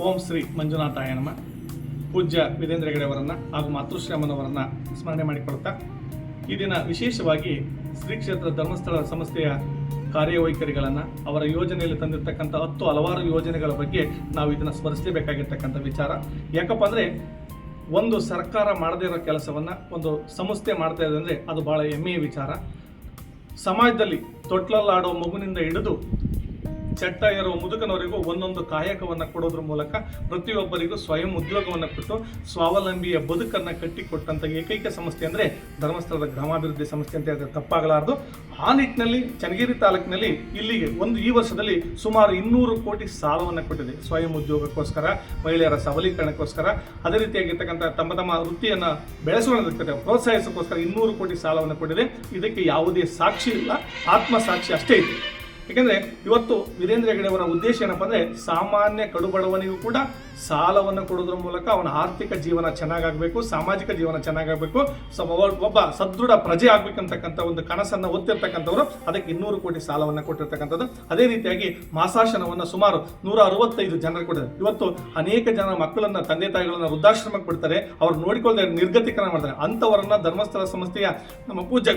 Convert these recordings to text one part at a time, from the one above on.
ಓಂ ಶ್ರೀ ಮಂಜುನಾಥಾಯ ನಮ. ಪೂಜ್ಯ ವೀರೇಂದ್ರ ಹೆಗಡೆ ಅವರನ್ನ ಹಾಗೂ ಮಾತೃಶ್ರೀಮನವರನ್ನ ಸ್ಮರಣೆ ಮಾಡಿಕೊಳ್ತಾ ಈ ದಿನ ವಿಶೇಷವಾಗಿ ಶ್ರೀ ಕ್ಷೇತ್ರ ಧರ್ಮಸ್ಥಳ ಸಂಸ್ಥೆಯ ಕಾರ್ಯವೈಖರಿಗಳನ್ನು, ಅವರ ಯೋಜನೆಯಲ್ಲಿ ತಂದಿರತಕ್ಕಂಥ ಹತ್ತು ಹಲವಾರು ಯೋಜನೆಗಳ ಬಗ್ಗೆ ನಾವು ಇದನ್ನು ಸ್ಮರಿಸಲೇಬೇಕಾಗಿರ್ತಕ್ಕಂಥ ವಿಚಾರ. ಯಾಕಪ್ಪ ಅಂದರೆ ಒಂದು ಸರ್ಕಾರ ಮಾಡದೇ ಇರೋ ಕೆಲಸವನ್ನು, ಒಂದು ಸಂಸ್ಥೆ ಮಾಡ್ತಾ ಇದೆ ಅಂದರೆ ಅದು ಭಾಳ ಹೆಮ್ಮೆಯ ವಿಚಾರ. ಸಮಾಜದಲ್ಲಿ ತೊಟ್ಲಲ್ಲಾಡೋ ಮಗುನಿಂದ ಹಿಡಿದು ಚಟ್ಟ ಇರೋ ಮುದುಕನವರಿಗೂ ಒಂದೊಂದು ಕಾಯಕವನ್ನು ಕೊಡೋದ್ರ ಮೂಲಕ ಪ್ರತಿಯೊಬ್ಬರಿಗೂ ಸ್ವಯಂ ಉದ್ಯೋಗವನ್ನು ಕೊಟ್ಟು ಸ್ವಾವಲಂಬಿಯ ಬದುಕನ್ನು ಕಟ್ಟಿಕೊಟ್ಟಂಥ ಏಕೈಕ ಸಂಸ್ಥೆ ಅಂದರೆ ಧರ್ಮಸ್ಥಳದ ಗ್ರಾಮಾಭಿವೃದ್ಧಿ ಸಂಸ್ಥೆ ಅಂತ ಹೇಳಿದ್ರೆ ತಪ್ಪಾಗಲಾರದು. ಆ ನಿಟ್ಟಿನಲ್ಲಿ ಚನ್ನಗಿರಿ ತಾಲೂಕಿನಲ್ಲಿ ಇಲ್ಲಿಗೆ ಒಂದು ಈ ವರ್ಷದಲ್ಲಿ ಸುಮಾರು ಇನ್ನೂರು ಕೋಟಿ ಸಾಲವನ್ನು ಕೊಟ್ಟಿದೆ. ಸ್ವಯಂ ಉದ್ಯೋಗಕ್ಕೋಸ್ಕರ, ಮಹಿಳೆಯರ ಸಬಲೀಕರಣಕ್ಕೋಸ್ಕರ. ಅದೇ ರೀತಿಯಾಗಿರ್ತಕ್ಕಂಥ ತಮ್ಮ ತಮ್ಮ ವೃತ್ತಿಯನ್ನು ಬೆಳೆಸೋದಕ್ಕೆ ಪ್ರೋತ್ಸಾಹಿಸೋಕ್ಕೋಸ್ಕರ ಇನ್ನೂರು ಕೋಟಿ ಸಾಲವನ್ನು ಕೊಟ್ಟಿದೆ. ಇದಕ್ಕೆ ಯಾವುದೇ ಸಾಕ್ಷಿ ಇಲ್ಲ. ಆತ್ಮಸಾಕ್ಷಿ ಅಷ್ಟೇ ಇದೆ. ಯಾಕೆಂದ್ರೆ ಇವತ್ತು ವೀರೇಂದ್ರ ಹೆಗಡೆ ಅವರ ಉದ್ದೇಶ ಏನಪ್ಪ ಅಂದ್ರೆ ಸಾಮಾನ್ಯ ಕಡುಬಡವನಿಗೂ ಕೂಡ ಸಾಲವನ್ನು ಕೊಡೋದ್ರ ಮೂಲಕ ಅವನ ಆರ್ಥಿಕ ಜೀವನ ಚೆನ್ನಾಗಾಗಬೇಕು, ಸಾಮಾಜಿಕ ಜೀವನ ಚೆನ್ನಾಗಾಗಬೇಕು ಒಬ್ಬ- ಸದೃಢ ಪ್ರಜೆ ಆಗ್ಬೇಕಂತಕ್ಕಂಥ ಒಂದು ಕನಸನ್ನು ಒತ್ತಿರ್ತಕ್ಕಂಥವ್ರು ಅದಕ್ಕೆ ಇನ್ನೂರು ಕೋಟಿ ಸಾಲವನ್ನು ಕೊಟ್ಟಿರ್ತಕ್ಕಂಥದ್ದು. ಅದೇ ರೀತಿಯಾಗಿ ಮಾಸಾಶನವನ್ನು ಸುಮಾರು ನೂರ ಅರವತ್ತೈದು ಜನರು ಕೊಟ್ಟಿದ್ದಾರೆ. ಇವತ್ತು ಅನೇಕ ಜನ ಮಕ್ಕಳನ್ನ, ತಂದೆ ತಾಯಿಗಳನ್ನ ವೃದ್ಧಾಶ್ರಮಕ್ಕೆ ಬಿಡ್ತಾರೆ. ಅವ್ರು ನೋಡಿಕೊಳ್ಳದೆ ನಿರ್ಗತಿಕರಣ ಮಾಡ್ತಾರೆ. ಅಂಥವರನ್ನ ಧರ್ಮಸ್ಥಳ ಸಂಸ್ಥೆಯ ನಮ್ಮ ಪೂಜ್ಯ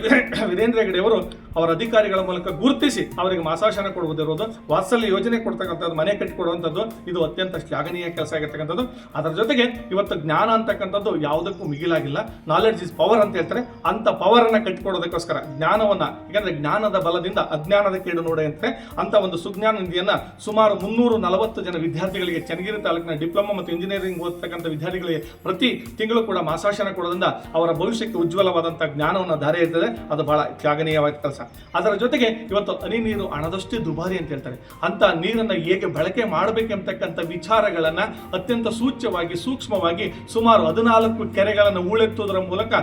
ವೀರೇಂದ್ರ ಹೆಗಡೆ ಅವರು ಅಧಿಕಾರಿಗಳ ಮೂಲಕ ಗುರುತಿಸಿ ಅವರಿಗೆ ಮಾಸಾಶನ ಕೊಡುವುದಿರೋದು ವಾತ್ಸಲ್ಯ ಯೋಜನೆ ಕೊಡ್ತಕ್ಕಂಥದ್ದು, ಮನೆ ಕಟ್ಟಿಕೊಡುವಂಥದ್ದು, ಇದು ಅತ್ಯಂತ ಶ್ಲಾಘನೀಯ ಕೆಲಸ ಆಗಿರ್ತಕ್ಕಂಥದ್ದು. ಅದರ ಜೊತೆಗೆ ಇವತ್ತು ಜ್ಞಾನ ಅಂತಕ್ಕಂಥದ್ದು ಯಾವುದಕ್ಕೂ ಮಿಗಿಲಾಗಿಲ್ಲ. ನಾಲೆಡ್ಜ್ ಇಸ್ ಪವರ್ ಅಂತ ಹೇಳ್ತಾರೆ. ಅಂತ ಪವರ್ ಅನ್ನ ಕಟ್ಟಿಕೊಡೋದಕ್ಕೋಸ್ಕರ ಜ್ಞಾನವನ್ನ ಯಾಕಂದ್ರೆ ಜ್ಞಾನದ ಬಲದಿಂದ ಅಜ್ಞಾನದ ಕೇಡು ನೋಡೆ ಅಂತಾರೆ. ಅಂತ ಒಂದು ಸುಜ್ಞಾನ ನಿಧಿಯನ್ನ ಸುಮಾರು ಮುನ್ನೂರು ನಲವತ್ತು ಜನ ವಿದ್ಯಾರ್ಥಿಗಳಿಗೆ, ಚನ್ನಗಿರಿ ತಾಲೂಕಿನ ಡಿಪ್ಲೊಮಾ ಮತ್ತು ಇಂಜಿನಿಯರಿಂಗ್ ಓದ್ತಕ್ಕಂಥ ವಿದ್ಯಾರ್ಥಿಗಳಿಗೆ ಪ್ರತಿ ತಿಂಗಳು ಕೂಡ ಮಾಸಾಶನ ಕೊಡೋದ್ರಿಂದ ಅವರ ಭವಿಷ್ಯಕ್ಕೆ ಉಜ್ವಲವಾದಂಥ ಜ್ಞಾನವನ್ನು ಧಾರೆ ಇರ್ತದೆ ಅದು ಬಹಳ ಶ್ಲಾಘನೀಯವಾದ ಕೆಲಸ. ಅದರ ಜೊತೆಗೆ ಇವತ್ತು ಹನಿ ನೀರು ಹಣದಷ್ಟೇ ದುಬಾರಿ ಅಂತ ಹೇಳ್ತಾರೆ. ಅಂತ ನೀರನ್ನು ಹೇಗೆ ಬಳಕೆ ಮಾಡಬೇಕೆಂಬತಕ್ಕಂಥ ವಿಚಾರಗಳನ್ನ ಅತ್ಯಂತ ಸೂಚ್ಯವಾಗಿ, ಸೂಕ್ಷ್ಮವಾಗಿ ಸುಮಾರು ಹದಿನಾಲ್ಕು ಕೆರೆಗಳನ್ನು ಹೂಳೆತ್ತುವುದರ ಮೂಲಕ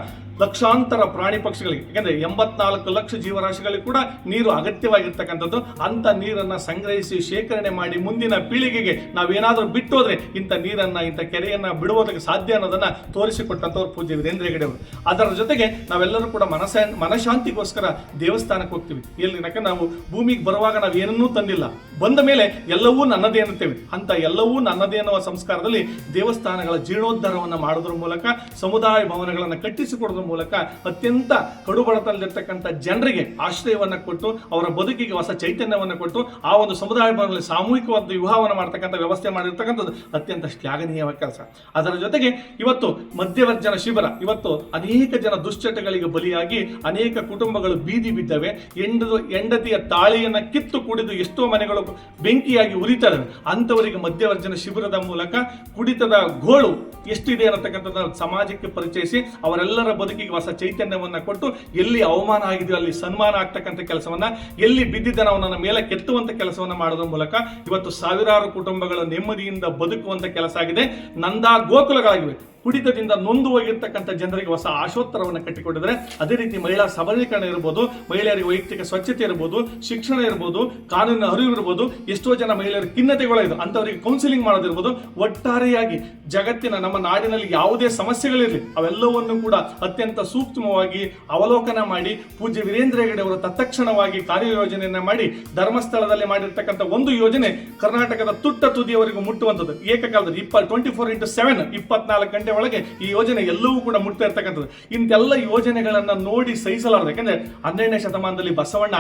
ಲಕ್ಷಾಂತರ ಪ್ರಾಣಿ ಪಕ್ಷಿಗಳಿಗೆ, ಯಾಕಂದ್ರೆ ಎಂಬತ್ನಾಲ್ಕು ಲಕ್ಷ ಜೀವರಾಶಿಗಳಿಗೆ ಕೂಡ ನೀರು ಅಗತ್ಯವಾಗಿರ್ತಕ್ಕಂಥದ್ದು, ಅಂತ ನೀರನ್ನ ಸಂಗ್ರಹಿಸಿ ಶೇಖರಣೆ ಮಾಡಿ ಮುಂದಿನ ಪೀಳಿಗೆಗೆ ನಾವೇನಾದರೂ ಬಿಟ್ಟೋದ್ರೆ ಇಂಥ ನೀರನ್ನ, ಇಂಥ ಕೆರೆಯನ್ನ ಬಿಡುವುದಕ್ಕೆ ಸಾಧ್ಯ ಅನ್ನೋದನ್ನ ತೋರಿಸಿಕೊಟ್ಟಂಥವ್ರು ಪೂಜ್ಯ ವೀರೇಂದ್ರ ಹೆಗಡೆ ಅವರು. ಅದರ ಜೊತೆಗೆ ನಾವೆಲ್ಲರೂ ಕೂಡ ಮನಸ, ಮನಶಾಂತಿಗೋಸ್ಕರ ದೇವಸ್ಥಾನಕ್ಕೆ ಹೋಗ್ತೀವಿ. ಎಲ್ಲಿ ನಾವು ಭೂಮಿಗೆ ಬರುವಾಗ ನಾವು ಏನನ್ನೂ ತಂದಿಲ್ಲ. ಬಂದ ಮೇಲೆ ಎಲ್ಲವೂ ನನ್ನದೇ ಅನ್ನುತ್ತೇವೆ ಅಂತ ಎಲ್ಲವೂ ನನ್ನದೇ ಅನ್ನುವ ಸಂಸ್ಕಾರದಲ್ಲಿ ದೇವಸ್ಥಾನಗಳ ಜೀರ್ಣೋದ್ಧಾರವನ್ನು ಮಾಡೋದ್ರ ಮೂಲಕ, ಸಮುದಾಯ ಭವನಗಳನ್ನು ಕಟ್ಟಿಸಿಕೊಡೋದ್ರ ಮೂಲಕ ಅತ್ಯಂತ ಕಡುಬಡತನದಲ್ಲಿರ್ತಕ್ಕಂಥ ಜನರಿಗೆ ಆಶ್ರಯವನ್ನು ಕೊಟ್ಟು, ಅವರ ಬದುಕಿಗೆ ಹೊಸ ಚೈತನ್ಯವನ್ನು ಕೊಟ್ಟು, ಆ ಒಂದು ಸಮುದಾಯ ಭವನದಲ್ಲಿ ಸಾಮೂಹಿಕವಾದ ವಿವಾಹವನ್ನು ಮಾಡ್ತಕ್ಕಂಥ ವ್ಯವಸ್ಥೆ ಮಾಡಿರ್ತಕ್ಕಂಥದ್ದು ಅತ್ಯಂತ ಶ್ಲಾಘನೀಯವಾದ ಕೆಲಸ. ಅದರ ಜೊತೆಗೆ ಇವತ್ತು ಮಧ್ಯವರ್ಜನ ಶಿಬಿರ. ಇವತ್ತು ಅನೇಕ ಜನ ದುಶ್ಚಟಗಳಿಗೆ ಬಲಿಯಾಗಿ ಅನೇಕ ಕುಟುಂಬಗಳು ಬೀದಿ ಬಿದ್ದವೆ. ಎಂಡದು ಹೆಂಡತಿಯ ತಾಳಿಯನ್ನು ಕಿತ್ತು ಕುಡಿದು ಎಷ್ಟೋ ಮನೆಗಳು ಬೆಂಕಿಯಾಗಿ ಉರಿತಾರೆ. ಅಂಥವರಿಗೆ ಮಧ್ಯವರ್ಜನ ಶಿಬಿರದ ಮೂಲಕ ಕುಡಿತದ ಗೋಳು ಎಷ್ಟಿದೆ ಅನ್ನತಕ್ಕಂಥದ್ದು ಸಮಾಜಕ್ಕೆ ಪರಿಚಯಿಸಿ ಅವರೆಲ್ಲರ ಬದುಕಿಗೆ ಹೊಸ ಚೈತನ್ಯವನ್ನು ಕೊಟ್ಟು ಎಲ್ಲಿ ಅವಮಾನ ಆಗಿದೆಯೋ ಅಲ್ಲಿ ಸನ್ಮಾನ ಆಗ್ತಕ್ಕಂಥ ಕೆಲಸವನ್ನು, ಎಲ್ಲಿ ಬಿದ್ದಿದ್ದ ನಾವು ನನ್ನ ಮೇಲೆ ಕೆತ್ತುವಂಥ ಕೆಲಸವನ್ನು ಮಾಡೋದ್ರ ಮೂಲಕ ಇವತ್ತು ಸಾವಿರಾರು ಕುಟುಂಬಗಳ ನೆಮ್ಮದಿಯಿಂದ ಬದುಕುವಂಥ ಕೆಲಸ ಆಗಿದೆ. ನಂದಾ ಗೋಕುಲಗಳಾಗಿವೆ. ಕುಡಿತದಿಂದ ನೊಂದು ಹೋಗಿರ್ತಕ್ಕಂಥ ಜನರಿಗೆ ಹೊಸ ಆಶೋತ್ತರವನ್ನು ಕಟ್ಟಿಕೊಟ್ಟಿದ್ದಾರೆ ಅದೇ ರೀತಿ ಮಹಿಳಾ ಸಬಲೀಕರಣ ಇರ್ಬೋದು, ಮಹಿಳೆಯರಿಗೆ ವೈಯಕ್ತಿಕ ಸ್ವಚ್ಛತೆ ಇರ್ಬೋದು, ಶಿಕ್ಷಣ ಇರ್ಬೋದು, ಕಾನೂನಿನ ಅರಿವು ಇರ್ಬೋದು, ಎಷ್ಟೋ ಜನ ಮಹಿಳೆಯರ ಖಿನ್ನತೆಗಳಿದ್ದು ಅಂಥವರಿಗೆ ಕೌನ್ಸಿಲಿಂಗ್ ಮಾಡೋದಿರ್ಬೋದು, ಒಟ್ಟಾರೆಯಾಗಿ ಜಗತ್ತಿನ ನಮ್ಮ ನಾಡಿನಲ್ಲಿ ಯಾವುದೇ ಸಮಸ್ಯೆಗಳಿರಲಿ, ಅವೆಲ್ಲವನ್ನು ಕೂಡ ಅತ್ಯಂತ ಸೂಕ್ಷ್ಮವಾಗಿ ಅವಲೋಕನ ಮಾಡಿ, ಪೂಜ್ಯ ವೀರೇಂದ್ರ ಹೆಗಡೆ ಅವರು ತತ್ಕ್ಷಣವಾಗಿ ಕಾರ್ಯಯೋಜನೆಯನ್ನ ಮಾಡಿ, ಧರ್ಮಸ್ಥಳದಲ್ಲಿ ಮಾಡಿರ್ತಕ್ಕಂಥ ಒಂದು ಯೋಜನೆ ಕರ್ನಾಟಕದ ತುಟ್ಟ ತುದಿಯವರೆಗೂ ಮುಟ್ಟುವಂಥದ್ದು. ಏಕಕಾಲದಲ್ಲಿ ಇಪ್ಪ ಟ್ವೆಂಟಿ ಫೋರ್ ಇಂಟು ಸೆವೆನ್ ಇಪ್ಪತ್ನಾಲ್ಕು ಗಂಟೆ ಒಳಗೆ ಈ ಯೋಜನೆ ಎಲ್ಲವೂ ಕೂಡ ಮುಟ್ತಾ ಇರ್ತಕ್ಕಂಥದ್ದು. ಇಂತೆಲ್ಲ ಯೋಜನೆಗಳನ್ನ ನೋಡಿ ಸಹಿಸಲಾರದು. ಯಾಕಂದ್ರೆ ಹನ್ನೆರಡನೇ ಶತಮಾನದಲ್ಲಿ ಬಸವಣ್ಣ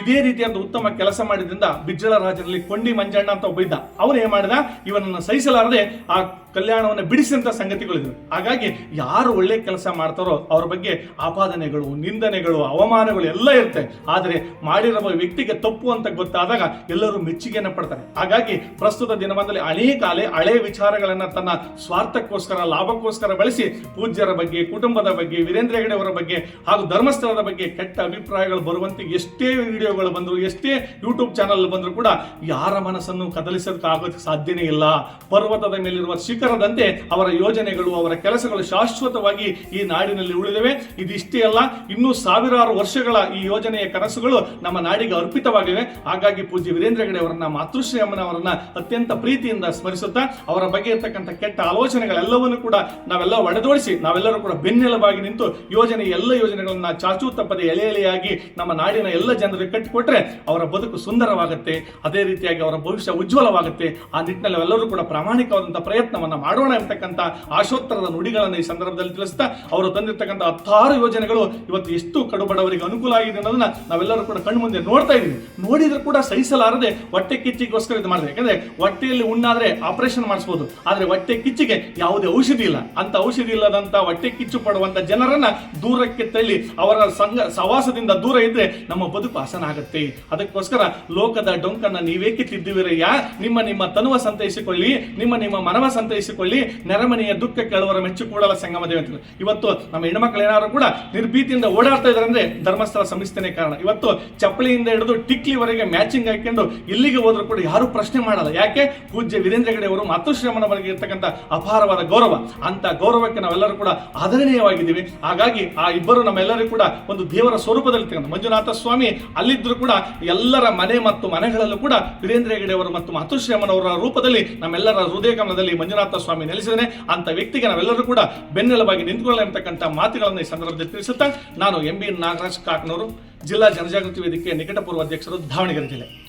ಇದೇ ರೀತಿಯಾದ ಉತ್ತಮ ಕೆಲಸ ಮಾಡಿದ್ರಿಂದ ಬಿಜ್ಜಳ ರಾಜರಲ್ಲಿ ಕೊಂಡಿ ಮಂಜಣ್ಣ ಅಂತ ಒಬ್ಬ ಇದ್ದ. ಅವನು ಏನ್ ಮಾಡಿದ? ಇವನನ್ನು ಸಹಿಸಲಾರದೆ ಆ ಕಲ್ಯಾಣವನ್ನು ಬಿಡಿಸಿದಂತ ಸಂಗತಿಗಳಿದ್ವು. ಹಾಗಾಗಿ ಯಾರು ಒಳ್ಳೆ ಕೆಲಸ ಮಾಡ್ತಾರೋ ಅವ್ರ ಬಗ್ಗೆ ಆಪಾದನೆಗಳು, ನಿಂದನೆಗಳು, ಅವಮಾನಗಳು ಎಲ್ಲ ಇರುತ್ತೆ. ಆದರೆ ಮಾಡಿರುವ ವ್ಯಕ್ತಿಗೆ ತಪ್ಪು ಅಂತ ಗೊತ್ತಾದಾಗ ಎಲ್ಲರೂ ಮೆಚ್ಚುಗೆಯನ್ನು ಪಡ್ತಾರೆ. ಹಾಗಾಗಿ ಪ್ರಸ್ತುತ ದಿನಮಾನದಲ್ಲಿ ಅನೇಕ ಅಲೆ, ಹಳೆ ವಿಚಾರಗಳನ್ನು ತನ್ನ ಸ್ವಾರ್ಥಕ್ಕೋಸ್ಕರ, ಲಾಭಕ್ಕೋಸ್ಕರ ಬಳಸಿ ಪೂಜ್ಯರ ಬಗ್ಗೆ, ಕುಟುಂಬದ ಬಗ್ಗೆ, ವೀರೇಂದ್ರ ಹೆಗಡೆ ಅವರ ಬಗ್ಗೆ ಹಾಗೂ ಧರ್ಮಸ್ಥಳದ ಬಗ್ಗೆ ಕೆಟ್ಟ ಅಭಿಪ್ರಾಯಗಳು ಬರುವಂತೆ ಎಷ್ಟೇ ವಿಡಿಯೋಗಳು ಬಂದರೂ, ಎಷ್ಟೇ ಯೂಟ್ಯೂಬ್ ಚಾನಲ್ ಬಂದರೂ ಕೂಡ ಯಾರ ಮನಸ್ಸನ್ನು ಕದಲಿಸೋದಕ್ಕೆ ಆಗೋದಕ್ಕೆ ಸಾಧ್ಯನೇ ಇಲ್ಲ. ಪರ್ವತದ ಮೇಲಿರುವ ಶಿಖರ ಶಿಖರದಂತೆ ಅವರ ಯೋಜನೆಗಳು, ಅವರ ಕೆಲಸಗಳು ಶಾಶ್ವತವಾಗಿ ಈ ನಾಡಿನಲ್ಲಿ ಉಳಿದಿವೆ. ಇದಿಷ್ಟೇ ಅಲ್ಲ, ಇನ್ನೂ ಸಾವಿರಾರು ವರ್ಷಗಳ ಈ ಯೋಜನೆಯ ಕನಸುಗಳು ನಮ್ಮ ನಾಡಿಗೆ ಅರ್ಪಿತವಾಗಿವೆ. ಹಾಗಾಗಿ ಪೂಜ್ಯ ವೀರೇಂದ್ರ ಹೆಗಡೆ ಅವರನ್ನ, ಮಾತೃಶ್ರೀ ಅಮ್ಮನವರನ್ನ ಅತ್ಯಂತ ಪ್ರೀತಿಯಿಂದ ಸ್ಮರಿಸುತ್ತಾ, ಅವರ ಬಗ್ಗೆ ಇರ್ತಕ್ಕಂಥ ಕೆಟ್ಟ ಆಲೋಚನೆಗಳೆಲ್ಲವನ್ನು ಕೂಡ ನಾವೆಲ್ಲ ಒಡೆದೋಡಿಸಿ, ನಾವೆಲ್ಲರೂ ಕೂಡ ಬೆನ್ನೆಲುಬಾಗಿ ನಿಂತು ಯೋಜನೆ, ಎಲ್ಲ ಯೋಜನೆಗಳನ್ನ ಚಾಚೂ ತಪ್ಪದೆ ಎಲೆ ಎಲೆಯಾಗಿ ನಮ್ಮ ನಾಡಿನ ಎಲ್ಲ ಜನರಿಗೆ ಕಟ್ಟಿಕೊಟ್ರೆ ಅವರ ಬದುಕು ಸುಂದರವಾಗುತ್ತೆ. ಅದೇ ರೀತಿಯಾಗಿ ಅವರ ಭವಿಷ್ಯ ಉಜ್ವಲವಾಗುತ್ತೆ. ಆ ನಿಟ್ಟಿನಲ್ಲಿ ಎಲ್ಲರೂ ಕೂಡ ಪ್ರಾಮಾಣಿಕವಾದಂತಹ ಪ್ರಯತ್ನವನ್ನ ಮಾಡೋಣ ಎಂತಕ್ಕಂಥ ಆಶೋತ್ತರದ ನುಡಿಗಳನ್ನು ಈ ಸಂದರ್ಭದಲ್ಲಿ ತಿಳಿಸ್ತಾ ಅವರು ತಂದಿರತಕ್ಕಂಥ ಹತ್ತಾರು ಯೋಜನೆಗಳು ಇವತ್ತು ಎಷ್ಟು ಕಡುಬಡವರಿಗೆ ಅನುಕೂಲ ಆಗಿದೆ ಅನ್ನೋದನ್ನ ನಾವೆಲ್ಲರೂ ಕೂಡ ಕಣ್ಣು ಮುಂದೆ ನೋಡ್ತಾ ಇದೀವಿ ನೋಡಿದ್ರು ಕೂಡ ಸಹಿಸಲಾರದೆ ಹೊಟ್ಟೆ ಕಿಚ್ಚಿಗೋಸ್ಕರ ಇದು ಮಾಡಿದೆ. ಯಾಕಂದ್ರೆ ಹೊಟ್ಟೆಯಲ್ಲಿ ಉಣ್ಣಾದ್ರೆ ಆಪರೇಷನ್ ಮಾಡಿಸ್ಬೋದು. ಆದ್ರೆ ಹೊಟ್ಟೆ ಕಿಚ್ಚಿಗೆ ಯಾವುದೇ ಔಷಧಿ ಇಲ್ಲ. ಅಂತ ಔಷಧಿ ಇಲ್ಲದಂತ ಹೊಟ್ಟೆ ಕಿಚ್ಚು ಪಡುವಂತ ಜನರನ್ನ ದೂರಕ್ಕೆ ತಳ್ಳಿ ಅವರ ಸಂಘ ಸವಾಸದಿಂದ ದೂರ ಇದ್ರೆ ನಮ್ಮ ಬದುಕು ಹಸನಾಗುತ್ತೆ ಅದಕ್ಕೋಸ್ಕರ ಲೋಕದ ಡೊಂಕನ್ನ ನೀವೇಕೆ ತಿದ್ದುವಿರಯ್ಯ ನಿಮ್ಮ ನಿಮ್ಮ ತನುವ ಸಂತೈಸಿಕೊಳ್ಳಿ. ನಿಮ್ಮ ನಿಮ್ಮ ಮನವ ಸಂತೈಸಿಕೊಳ್ಳಿ ನೆರೆಮನೆಯ ದುಃಖ ಕೇಳುವರ ಮೆಚ್ಚು ಕೂಡಲ ಸಂಗಮ ದೇವ ಅಂತ ಇವತ್ತು ನಮ್ಮ ಹೆಣ್ಮಕ್ಳು ಏನಾದ್ರು ಕೂಡ ನಿರ್ಭೀತಿಯಿಂದ ಓಡಾಡ್ತಾ ಇದಾರೆ ಅಂದ್ರೆ ಧರ್ಮಸ್ಥಳ ಸಂಸ್ಥೆನೇ ಕಾರಣ. ಇವತ್ತು ಚಪ್ಪಲಿಯಿಂದ ಹಿಡಿದು ಟಿಕ್ಲಿವರೆಗೆ ಮ್ಯಾಚಿಂಗ್ ಹಾಕೊಂಡು ಇಲ್ಲಿಗೆ ಹೋದ್ರು ಕೂಡ ಯಾರು ಪ್ರಶ್ನೆ ಮಾಡಲ್ಲ. ಯಾಕೆ? ಪೂಜ್ಯ ವೀರೇಂದ್ರ ಗಡೆ ಅವರು ಮಾತೃಶ್ರಮನ ಬಗ್ಗೆ ಇರ್ತಕ್ಕಂಥ ಅಪಾರವಾದ ಗೌರವ. ಅಂತ ಗೌರವಕ್ಕೆ ನಾವೆಲ್ಲರೂ ಕೂಡ ಆದರಣೀಯವಾಗಿದ್ದೀವಿ. ಹಾಗಾಗಿ ಆ ಇಬ್ಬರು ನಮ್ಮೆಲ್ಲರೂ ಕೂಡ ಒಂದು ದೇವರ ಸ್ವರೂಪದಲ್ಲಿ ಮಂಜುನಾಥ ಸ್ವಾಮಿ ಅಲ್ಲಿದ್ರು ಕೂಡ ಎಲ್ಲರ ಮನೆ ಮತ್ತು ಮನೆಗಳಲ್ಲೂ ಕೂಡ ವೀರೇಂದ್ರ ಹೆಗಡೆ ಅವರು ಮತ್ತು ಮಾತೃಶ್ರೀಮನವರ ರೂಪದಲ್ಲಿ ನಮ್ಮೆಲ್ಲರ ಹೃದಯ ಗಮನದಲ್ಲಿ ಮಂಜುನಾಥ ಸ್ವಾಮಿ ನೆಲೆಸಿದ್ದಾನೆ ಅಂತ ವ್ಯಕ್ತಿಗೆ ನಾವೆಲ್ಲರೂ ಕೂಡ ಬೆನ್ನೆಲುಬಾಗಿ ನಿಂತ್ಕೊಳ್ಳ ಎಂಬತಕ್ಕಂಥ ಮಾತುಗಳನ್ನು ಈ ಸಂದರ್ಭದಲ್ಲಿ ತಿಳಿಸುತ್ತಾ ನಾನು ಎಂ ಬಿ ನಾಗರಾಜ್ ಕಾಕ್ನವರು ಜಿಲ್ಲಾ ಜನಜಾಗೃತಿ ವೇದಿಕೆ ನಿಕಟಪೂರ್ವ ಅಧ್ಯಕ್ಷರು ದಾವಣಗೆರೆ ಜಿಲ್ಲೆ.